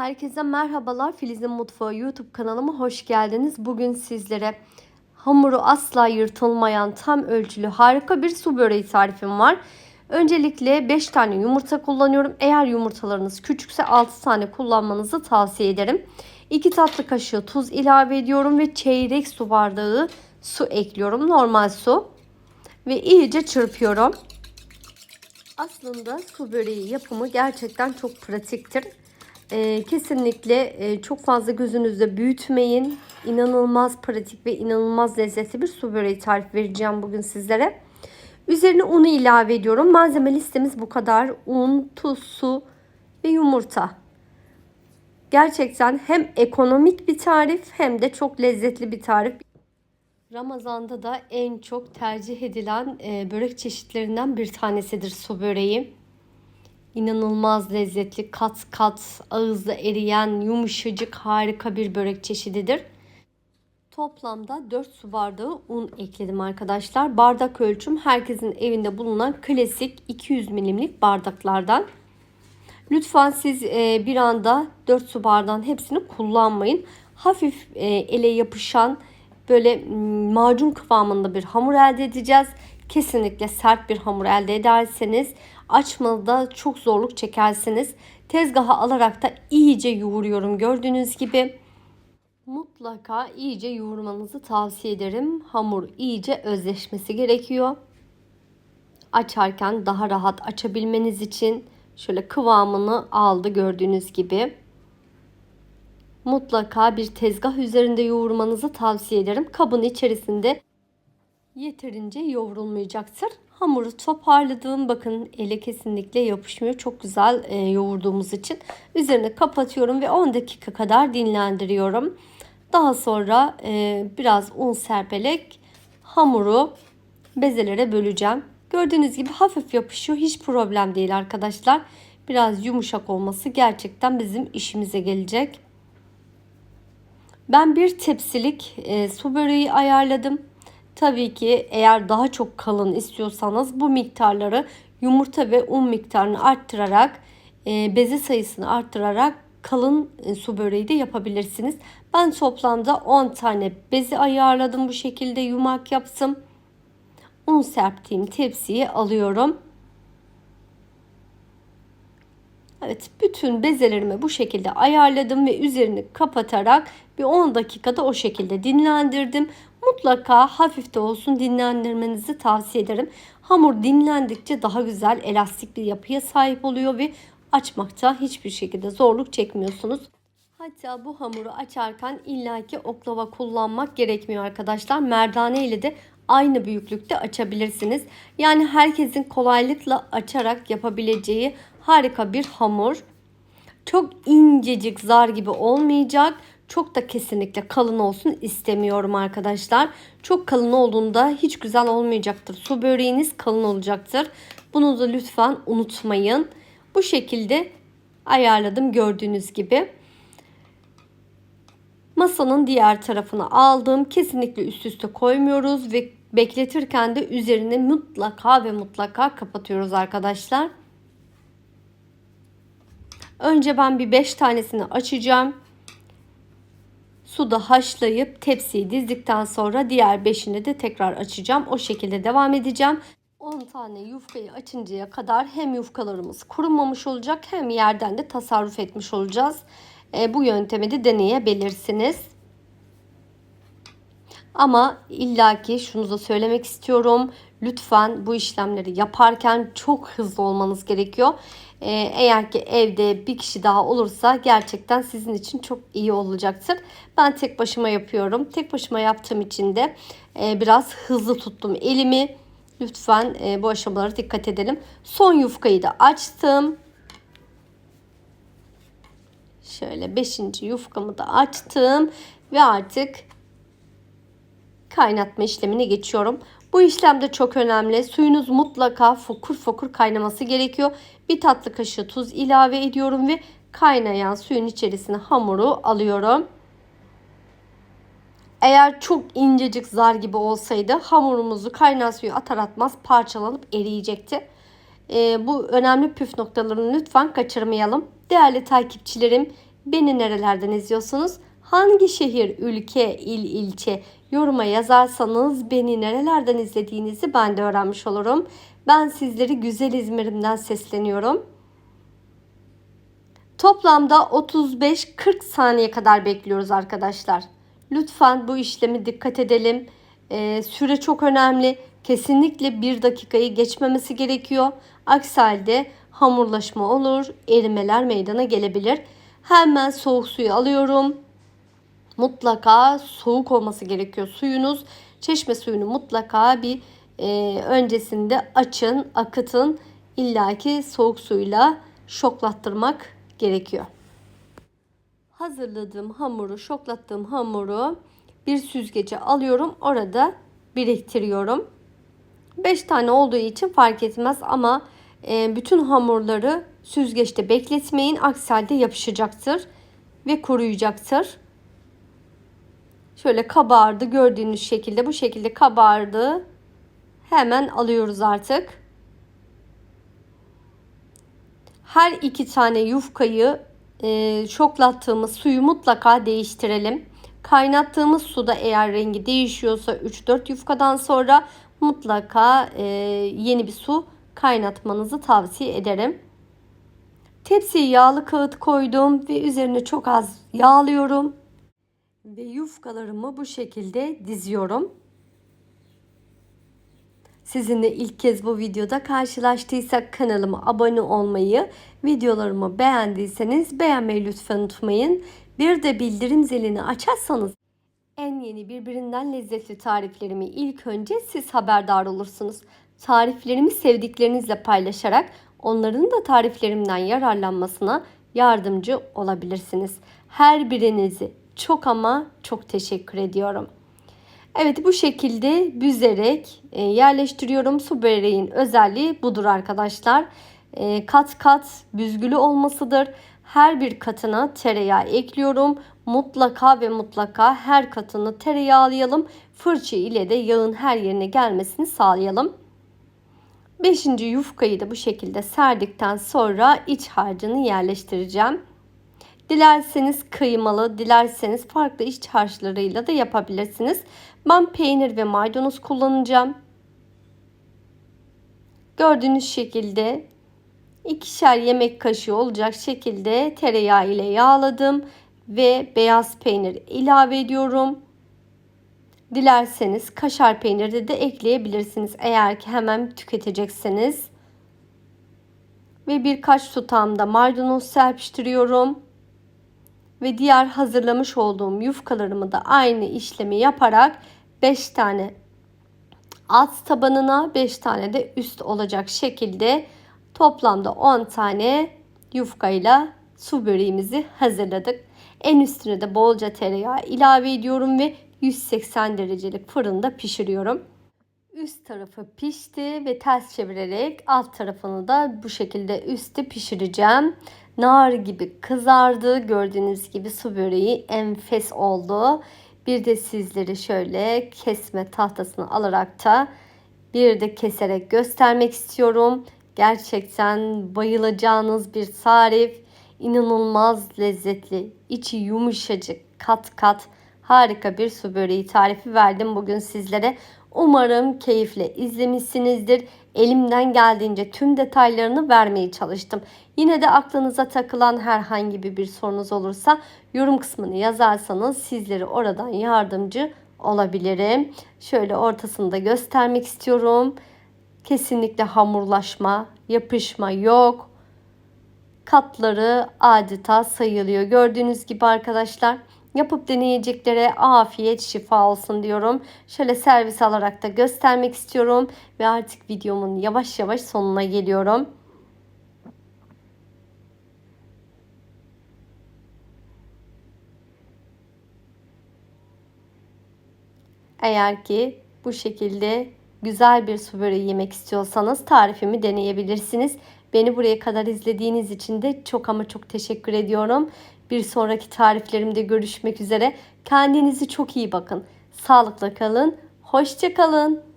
Herkese merhabalar. Filiz'in Mutfağı YouTube kanalıma hoş geldiniz. Bugün sizlere hamuru asla yırtılmayan tam ölçülü harika bir su böreği tarifim var. Öncelikle 5 tane yumurta kullanıyorum. Eğer yumurtalarınız küçükse 6 tane kullanmanızı tavsiye ederim. 2 tatlı kaşığı tuz ilave ediyorum ve çeyrek su bardağı su ekliyorum. Normal su. Ve iyice çırpıyorum. Aslında su böreği yapımı gerçekten çok pratiktir. Ee, kesinlikle e, çok fazla gözünüzde büyütmeyin. İnanılmaz pratik ve inanılmaz lezzetli bir su böreği tarif vereceğim bugün sizlere. Üzerine unu ilave ediyorum. Malzeme listemiz bu kadar. Un, tuz, su ve yumurta. Gerçekten hem ekonomik bir tarif hem de çok lezzetli bir tarif. Ramazan'da da en çok tercih edilen e, börek çeşitlerinden bir tanesidir su böreği. İnanılmaz lezzetli, kat kat ağızda eriyen, yumuşacık harika bir börek çeşididir. Toplamda 4 su bardağı un ekledim arkadaşlar. Bardak ölçüm herkesin evinde bulunan klasik 200 milimlik bardaklardan. Lütfen siz e, bir anda 4 su bardağın hepsini kullanmayın. Hafif e, ele yapışan böyle macun kıvamında bir hamur elde edeceğiz. Kesinlikle sert bir hamur elde ederseniz açmada çok zorluk çekersiniz. Tezgaha alarak da iyice yoğuruyorum gördüğünüz gibi. Mutlaka iyice yoğurmanızı tavsiye ederim. Hamur iyice özleşmesi gerekiyor. Açarken daha rahat açabilmeniz için şöyle kıvamını aldı gördüğünüz gibi. Mutlaka bir tezgah üzerinde yoğurmanızı tavsiye ederim. Kabın içerisinde yeterince yoğrulmayacaktır. Hamuru toparladım. Bakın ele kesinlikle yapışmıyor. Çok güzel e, yoğurduğumuz için. Üzerine kapatıyorum ve 10 dakika kadar dinlendiriyorum. Daha sonra e, biraz un serperek hamuru bezelere böleceğim. Gördüğünüz gibi hafif yapışıyor. Hiç problem değil arkadaşlar. Biraz yumuşak olması gerçekten bizim işimize gelecek. Ben bir tepsilik e, su böreği ayarladım. Tabii ki eğer daha çok kalın istiyorsanız bu miktarları yumurta ve un miktarını arttırarak e, beze sayısını arttırarak kalın e, su böreği de yapabilirsiniz. Ben toplamda 10 tane bezi ayarladım bu şekilde yumak yaptım. Un serptiğim tepsiyi alıyorum. Evet bütün bezelerimi bu şekilde ayarladım ve üzerini kapatarak bir 10 dakikada o şekilde dinlendirdim. Mutlaka hafif de olsun dinlendirmenizi tavsiye ederim. Hamur dinlendikçe daha güzel elastik bir yapıya sahip oluyor ve açmakta hiçbir şekilde zorluk çekmiyorsunuz. Hatta bu hamuru açarken illaki oklava kullanmak gerekmiyor arkadaşlar. Merdane ile de aynı büyüklükte açabilirsiniz. Yani herkesin kolaylıkla açarak yapabileceği harika bir hamur. Çok incecik zar gibi olmayacak. Çok da kesinlikle kalın olsun istemiyorum arkadaşlar. Çok kalın olduğunda hiç güzel olmayacaktır. Su böreğiniz kalın olacaktır. Bunu da lütfen unutmayın. Bu şekilde ayarladım gördüğünüz gibi. Masanın diğer tarafını aldım. Kesinlikle üst üste koymuyoruz ve bekletirken de üzerine mutlaka ve mutlaka kapatıyoruz arkadaşlar. Önce ben bir 5 tanesini açacağım. Suda haşlayıp tepsiyi dizdikten sonra diğer 5'ini de tekrar açacağım. O şekilde devam edeceğim. 10 tane yufkayı açıncaya kadar hem yufkalarımız kurumamış olacak hem yerden de tasarruf etmiş olacağız. E, bu yöntemi de deneyebilirsiniz. Ama illaki şunu da söylemek istiyorum. Lütfen bu işlemleri yaparken çok hızlı olmanız gerekiyor. Ee, eğer ki evde bir kişi daha olursa gerçekten sizin için çok iyi olacaktır. Ben tek başıma yapıyorum. Tek başıma yaptığım için de e, biraz hızlı tuttum elimi. Lütfen e, bu aşamalara dikkat edelim. Son yufkayı da açtım. Şöyle 5. yufkamı da açtım ve artık kaynatma işlemine geçiyorum. Bu işlem de çok önemli. Suyunuz mutlaka fokur fokur kaynaması gerekiyor. Bir tatlı kaşığı tuz ilave ediyorum ve kaynayan suyun içerisine hamuru alıyorum. Eğer çok incecik zar gibi olsaydı hamurumuzu kaynar suyu atar atmaz parçalanıp eriyecekti. Ee, bu önemli püf noktalarını lütfen kaçırmayalım. Değerli takipçilerim Beni nerelerden izliyorsunuz? Hangi şehir, ülke, il, ilçe yoruma yazarsanız beni nerelerden izlediğinizi ben de öğrenmiş olurum. Ben sizleri güzel İzmir'imden sesleniyorum. Toplamda 35-40 saniye kadar bekliyoruz arkadaşlar. Lütfen bu işlemi dikkat edelim. Ee, süre çok önemli. Kesinlikle bir dakikayı geçmemesi gerekiyor. Aksi halde hamurlaşma olur, erimeler meydana gelebilir. Hemen soğuk suyu alıyorum. Mutlaka soğuk olması gerekiyor suyunuz. Çeşme suyunu mutlaka bir e, öncesinde açın, akıtın. İlla ki soğuk suyla şoklattırmak gerekiyor. Hazırladığım hamuru, şoklattığım hamuru bir süzgece alıyorum. Orada biriktiriyorum. 5 tane olduğu için fark etmez ama e, bütün hamurları süzgeçte bekletmeyin. Aksi halde yapışacaktır ve kuruyacaktır. Şöyle kabardı gördüğünüz şekilde bu şekilde kabardı. Hemen alıyoruz artık. Her iki tane yufkayı e, şoklattığımız suyu mutlaka değiştirelim. Kaynattığımız suda eğer rengi değişiyorsa 3-4 yufkadan sonra mutlaka e, yeni bir su kaynatmanızı tavsiye ederim. Tepsiye yağlı kağıt koydum ve üzerine çok az yağlıyorum. Ve yufkalarımı bu şekilde diziyorum. Sizinle ilk kez bu videoda karşılaştıysak kanalıma abone olmayı, videolarımı beğendiyseniz beğenmeyi lütfen unutmayın. Bir de bildirim zilini açarsanız en yeni birbirinden lezzetli tariflerimi ilk önce siz haberdar olursunuz. Tariflerimi sevdiklerinizle paylaşarak onların da tariflerimden yararlanmasına yardımcı olabilirsiniz. Her birinizi çok ama çok teşekkür ediyorum. Evet bu şekilde büzerek e, yerleştiriyorum. Su böreğin özelliği budur arkadaşlar. E, kat kat büzgülü olmasıdır. Her bir katına tereyağı ekliyorum. Mutlaka ve mutlaka her katını tereyağlayalım. Fırça ile de yağın her yerine gelmesini sağlayalım. Beşinci yufkayı da bu şekilde serdikten sonra iç harcını yerleştireceğim. Dilerseniz kıymalı, dilerseniz farklı iç harçlarıyla da yapabilirsiniz. Ben peynir ve maydanoz kullanacağım. Gördüğünüz şekilde ikişer yemek kaşığı olacak şekilde tereyağı ile yağladım ve beyaz peynir ilave ediyorum. Dilerseniz kaşar peyniri de ekleyebilirsiniz eğer ki hemen tüketecekseniz. Ve birkaç tutam da maydanoz serpiştiriyorum. Ve diğer hazırlamış olduğum yufkalarımı da aynı işlemi yaparak 5 tane alt tabanına 5 tane de üst olacak şekilde toplamda 10 tane yufkayla su böreğimizi hazırladık. En üstüne de bolca tereyağı ilave ediyorum ve 180 derecelik fırında pişiriyorum. Üst tarafı pişti ve ters çevirerek alt tarafını da bu şekilde üstte pişireceğim. Nar gibi kızardı. Gördüğünüz gibi su böreği enfes oldu. Bir de sizleri şöyle kesme tahtasını alarak da bir de keserek göstermek istiyorum. Gerçekten bayılacağınız bir tarif. İnanılmaz lezzetli, içi yumuşacık, kat kat harika bir su böreği tarifi verdim bugün sizlere. Umarım keyifle izlemişsinizdir. Elimden geldiğince tüm detaylarını vermeye çalıştım. Yine de aklınıza takılan herhangi bir, sorunuz olursa yorum kısmını yazarsanız sizleri oradan yardımcı olabilirim. Şöyle ortasını da göstermek istiyorum. Kesinlikle hamurlaşma, yapışma yok. Katları adeta sayılıyor. Gördüğünüz gibi arkadaşlar Yapıp deneyeceklere afiyet şifa olsun diyorum. Şöyle servis alarak da göstermek istiyorum. Ve artık videomun yavaş yavaş sonuna geliyorum. Eğer ki bu şekilde güzel bir su böreği yemek istiyorsanız tarifimi deneyebilirsiniz. Beni buraya kadar izlediğiniz için de çok ama çok teşekkür ediyorum. Bir sonraki tariflerimde görüşmek üzere. Kendinize çok iyi bakın. Sağlıkla kalın. Hoşça kalın.